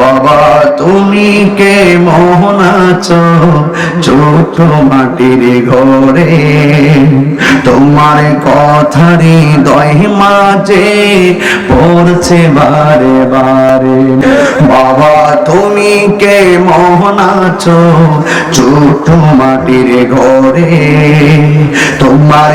বাবা, তুমি কে মোহন আছো? ছোট মাটির ঘরে। তোমার কথারি দয় মাঝে পড়ছে বারে বারে। বাবা, তুমি কে মোহন আছো? ছোট মাটির ঘরে। তোমার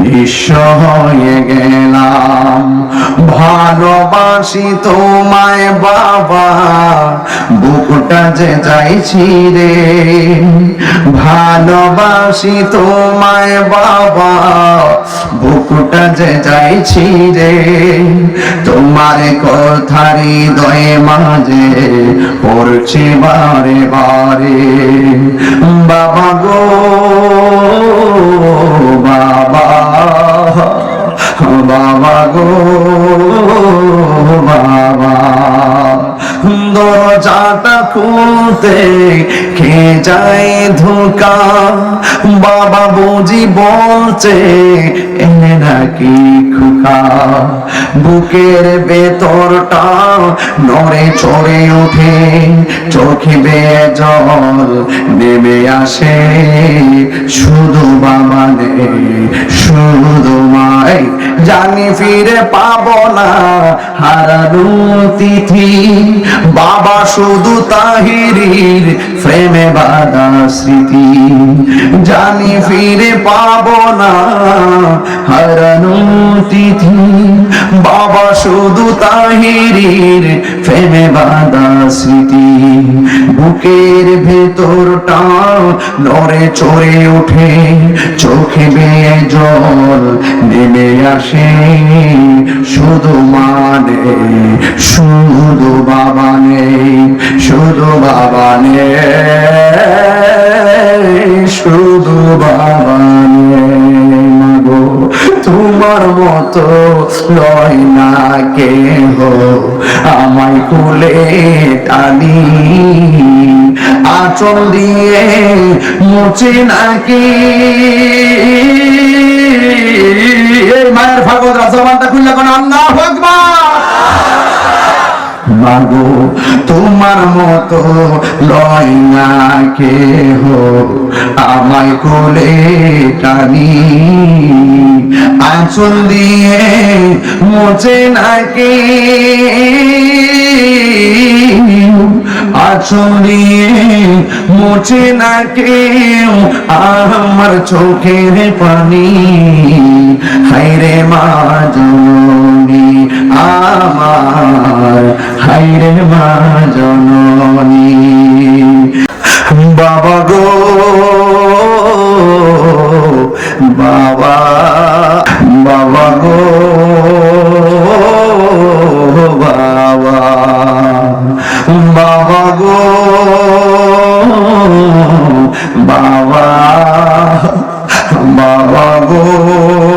নিঃস্ব হয়ে গেলাম। ভালোবাসি তোমায় বাবা, বুকটা যে চাইছি রে। ভালোবাসি তোমায় বাবা, বুকটা যে চাইছি রে। তোমার কথারি দয়ে মাঝে পড়ছে বারে বারে। বাবা গো দরজাটা খুলতে কে যায় ধোকা? বাবা বুঝি বলছে, এনে নাকি খোকা? বুকের ভেতরটা নড়ে চড়ে ওঠে, চোখে বেয়ে জল নেমে আসে। শুধু বাবা নেই জানি ফিরে পাবো না। হারানো তিথি, বাবা শুধু তাহিরির প্রেমে বাধা স্মৃতি। জানি ফিরে পাবো না। হারানো তিথি, বাবা শুধু তাহিরির প্রেমে বাধা স্মৃতি। বুকের ভেতরটা নড়ে চড়ে ওঠে, চোখে বেয়ে জল নেমে আসে শুধু মানে শুধু বাবা নেই, শুধু বাবা নেই, শুধু বাবা নেই। মাগো, তোমার মতো লয় না কে হো কুলে টানি। আচল দিয়ে মুছে নাকি? মায়ের খুললে মাগো, তোমার মতো লয় না কে হো আমায় কোলে টানি। আঁচল দিয়ে মোচে নাকি? দিয়ে মোচে না কেউ আমার চোখের পানি। হাইরে মা জননী আমার হাইরে মা জননী। বাবা গো, বাবা বাবা গো